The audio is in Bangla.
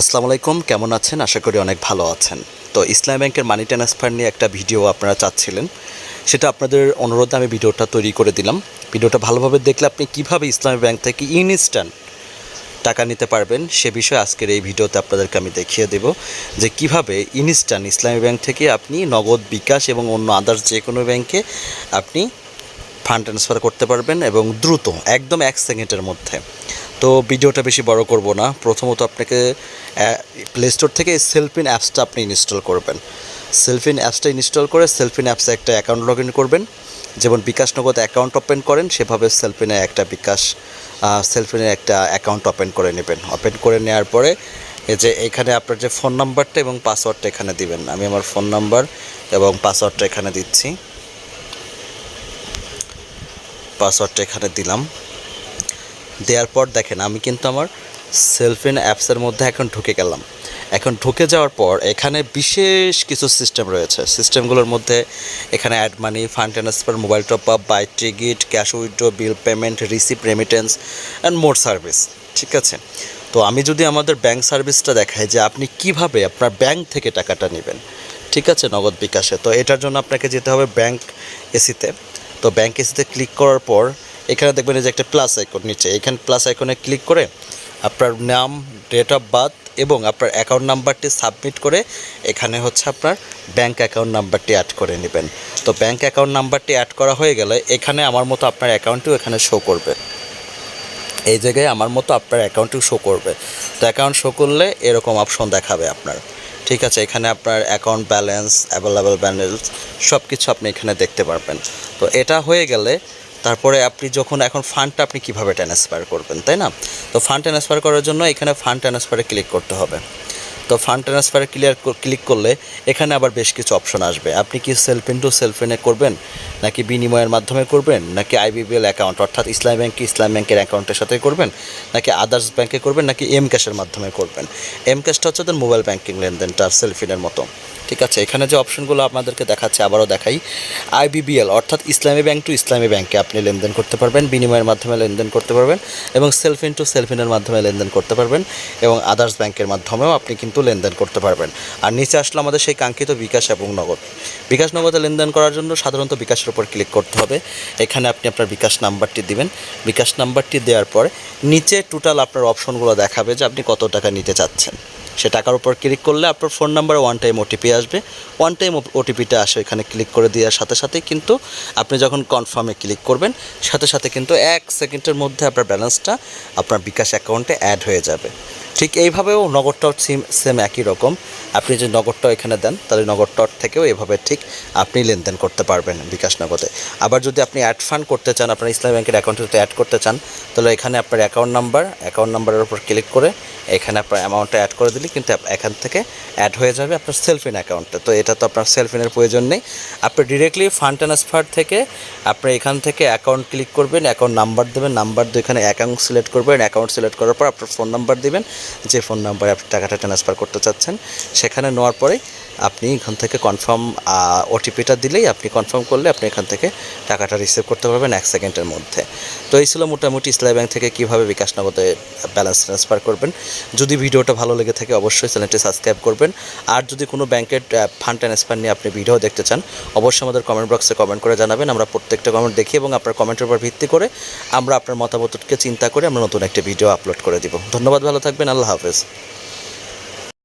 আসসালামু আলাইকুম, কেমন আছেন? আশা করি অনেক ভালো আছেন। তো ইসলাম ব্যাংকের মানি ট্রান্সফার নিয়ে একটা ভিডিও আপনারা চাচ্ছিলেন। সেটা আপনাদের অনুরোধে আমি ভিডিওটা তৈরি করে দিলাম। ভিডিওটা ভালোভাবে দেখলে আপনি কীভাবে ইসলামী ব্যাংক থেকে ইনস্ট্যান্ট টাকা নিতে পারবেন, সে বিষয়ে আজকের এই ভিডিওতে আপনাদেরকে আমি দেখিয়ে দেব যে কীভাবে ইনস্ট্যান্ট ইসলামী ব্যাংক থেকে আপনি নগদ বিকাশ এবং অন্য আদার্স যে কোনো ব্যাংকে আপনি ফান্ড ট্রান্সফার করতে পারবেন এবং দ্রুত, একদম এক সেকেন্ডের মধ্যে। তো ভিডিওটা বেশি বড় করব না। প্রথমত আপনাকে প্লে স্টোর থেকে সেলফিন অ্যাপসটা আপনি ইনস্টল করবেন। সেলফিন অ্যাপসটা ইনস্টল করে সেলফিন অ্যাপসে একটা অ্যাকাউন্ট লগ করবেন। যেমন বিকাশ নগদ অ্যাকাউন্ট ওপেন করেন, সেভাবে সেলফিনে একটা বিকাশ সেলফিনের একটা অ্যাকাউন্ট ওপেন করে নেবেন। ওপেন করে নেওয়ার পরে এই যে এখানে আপনার যে ফোন নাম্বারটা এবং পাসওয়ার্ডটা এখানে দিবেন। আমি আমার ফোন নাম্বার এবং পাসওয়ার্ডটা এখানে দিচ্ছি। পাসওয়ার্ডটা এখানে দিলাম। দেওয়ার পর দেখেন, আমি কিন্তু আমার সেলফিন অ্যাপসের মধ্যে এখন ঢুকে গেলাম। এখন ঢুকে যাওয়ার পর এখানে বিশেষ কিছু সিস্টেম রয়েছে। সিস্টেমগুলোর মধ্যে এখানে add money fund transfer mobile top up buy ticket cash withdraw bill payment receive remittance and more service ঠিক আছে? তো আমি যদি আমাদের ব্যাংক সার্ভিসটা দেখাই যে আপনি কীভাবে আপনার ব্যাংক থেকে টাকাটা নেবেন, ঠিক আছে, নগদ বিকাশে? তো এটার জন্য আপনাকে যেতে হবে ব্যাংক এসিতে তো। ব্যাংক এসিতে ক্লিক করার পর এখানে দেখবেন এই যে একটা প্লাস আইকন নিচে। এখানে প্লাস আইকনে ক্লিক করে আপনার নাম ডেট অফ বার্থ এবং আপনার অ্যাকাউন্ট নাম্বারটি সাবমিট করে এখানে হচ্ছে আপনার ব্যাঙ্ক অ্যাকাউন্ট নাম্বারটি অ্যাড করে নেবেন। তো ব্যাঙ্ক অ্যাকাউন্ট নাম্বারটি অ্যাড করা হয়ে গেলে এখানে আমার মতো আপনার অ্যাকাউন্টটিও এখানে শো করবে। এই জায়গায় আমার মতো আপনার অ্যাকাউন্টটিও শো করবে। তো অ্যাকাউন্ট শো করলে এরকম অপশন দেখাবে আপনার। ঠিক আছে, এখানে আপনার অ্যাকাউন্ট ব্যালেন্স অ্যাভেলেবেল ব্যালেন্স সব কিছু আপনি এখানে দেখতে পারবেন। তো এটা হয়ে গেলে তারপরে আপনি যখন এখন ফান্ডটা আপনি কীভাবে ট্রান্সফার করবেন, তাই না? তো ফান্ড ট্রান্সফার করার জন্য এখানে ফান্ড ট্রান্সফারে ক্লিক করতে হবে। তো ফান্ড ট্রান্সফারে ক্লিয়ার ক্লিক করলে এখানে আবার বেশ কিছু অপশন আসবে। আপনি কি সেলফ ইন টু সেলফ ইনে করবেন, নাকি বিনিময়ের মাধ্যমে করবেন, নাকি আইবিবিএল অ্যাকাউন্ট অর্থাৎ ইসলাম ব্যাংক ইসলাম ব্যাংকের অ্যাকাউন্টের সাথে করবেন, নাকি আদার্স ব্যাংকে করবেন, নাকি এম ক্যাশের মাধ্যমে করবেন? এম ক্যাশটা হচ্ছে তার মোবাইল ব্যাংকিং লেনদেনটা সেলফ ইনের মতো। ঠিক আছে, এখানে যে অপশনগুলো আপনাদেরকে দেখাচ্ছে, আবারও দেখাই। আইবিবিএল অর্থাৎ ইসলামী ব্যাংক টু ইসলামী ব্যাংকে আপনি লেনদেন করতে পারবেন, বিনিময়ের মাধ্যমে লেনদেন করতে পারবেন, এবং সেলফ ইন টু সেলফ ইনের মাধ্যমে লেনদেন করতে পারবেন, এবং আদার্স ব্যাংকের মাধ্যমেও আপনি কিন্তু লেনদেন করতে পারবেন। আর নিচে আসলে আমাদের সেই কাঙ্ক্ষিত বিকাশ এবং নগদ। বিকাশ নগদে লেনদেন করার জন্য সাধারণত বিকাশের উপর ক্লিক করতে হবে। এখানে আপনি আপনার বিকাশ নাম্বারটি দিবেন। বিকাশ নাম্বারটি দেওয়ার পর নিচে টোটাল আপনার অপশনগুলো দেখাবে যে আপনি কত টাকা নিতে চাচ্ছেন। সে টাকার উপর ক্লিক করলে আপনার phone number one time OTP আসবে। ওয়ান টাইম ওটিপিটা আসে এখানে ক্লিক করে দেওয়ার সাথে সাথে কিন্তু আপনি যখন কনফার্মে ক্লিক করবেন, সাথে সাথে কিন্তু এক সেকেন্ডের মধ্যে আপনার ব্যালেন্সটা আপনার বিকাশ অ্যাকাউন্টে অ্যাড হয়ে যাবে। ঠিক এইভাবেও নগদটাও সিম সেম একই রকম। আপনি যে নগদটাও এখানে দেন, তাহলে নগদটার থেকেও এভাবে ঠিক আপনি লেনদেন করতে পারবেন বিকাশ নগদে। আবার যদি আপনি অ্যাড ফান্ড করতে চান, আপনার ইসলাম ব্যাংকের অ্যাকাউন্টে যদি অ্যাড করতে চান, তাহলে এখানে আপনার অ্যাকাউন্ট নাম্বার অ্যাকাউন্ট নাম্বারের উপর ক্লিক করে এখানে আপনার অ্যামাউন্টটা অ্যাড করে দিলে কিন্তু এখান থেকে অ্যাড হয়ে যাবে আপনার সেলফিন অ্যাকাউন্টে তো এটা তো আপনার সেলফিনের প্রয়োজন নেই। আপনি ডিরেক্টলি ফান্ড ট্রান্সফার থেকে আপনি এখান থেকে অ্যাকাউন্ট ক্লিক করবেন অ্যাকাউন্ট নাম্বার দেবেন নাম্বার দিয়ে এখানে অ্যাকাউন্ট সিলেক্ট করবেন অ্যাকাউন্ট সিলেক্ট করার পর আপনার ফোন নাম্বার দিবেন। যে ফোন নাম্বারে আপনি টাকাটা ট্রান্সফার করতে চাচ্ছেন সেখানে নেওয়ার পরেই আপনি এখান থেকে কনফার্ম ওটিপিটা দিলেই আপনি কনফার্ম করলে আপনি এখান থেকে টাকাটা রিসিভ করতে পারবেন এক সেকেন্ডের মধ্যে। তো এই ছিল মোটামুটি ইসলাম ব্যাংক থেকে কীভাবে বিকাশ নগদে ব্যালেন্স ট্রান্সফার করবেন। যদি ভিডিওটা ভালো লেগে থাকে অবশ্যই চ্যানেলটি সাবস্ক্রাইব করবেন। আর যদি কোনো ব্যাংকের ফান্ড ট্রান্সফার নিয়ে আপনি ভিডিও দেখতে চান, অবশ্যই আমাদের কমেন্ট বক্সে কমেন্ট করে জানাবেন। আমরা প্রত্যেকটা কমেন্ট দেখি এবং আপনার কমেন্টের উপর ভিত্তি করে আমরা আপনার মতামতকে চিন্তা করে আমরা নতুন একটা ভিডিও আপলোড করে দিব। ধন্যবাদ, ভালো থাকবেন। আল্লাহ হাফেজ।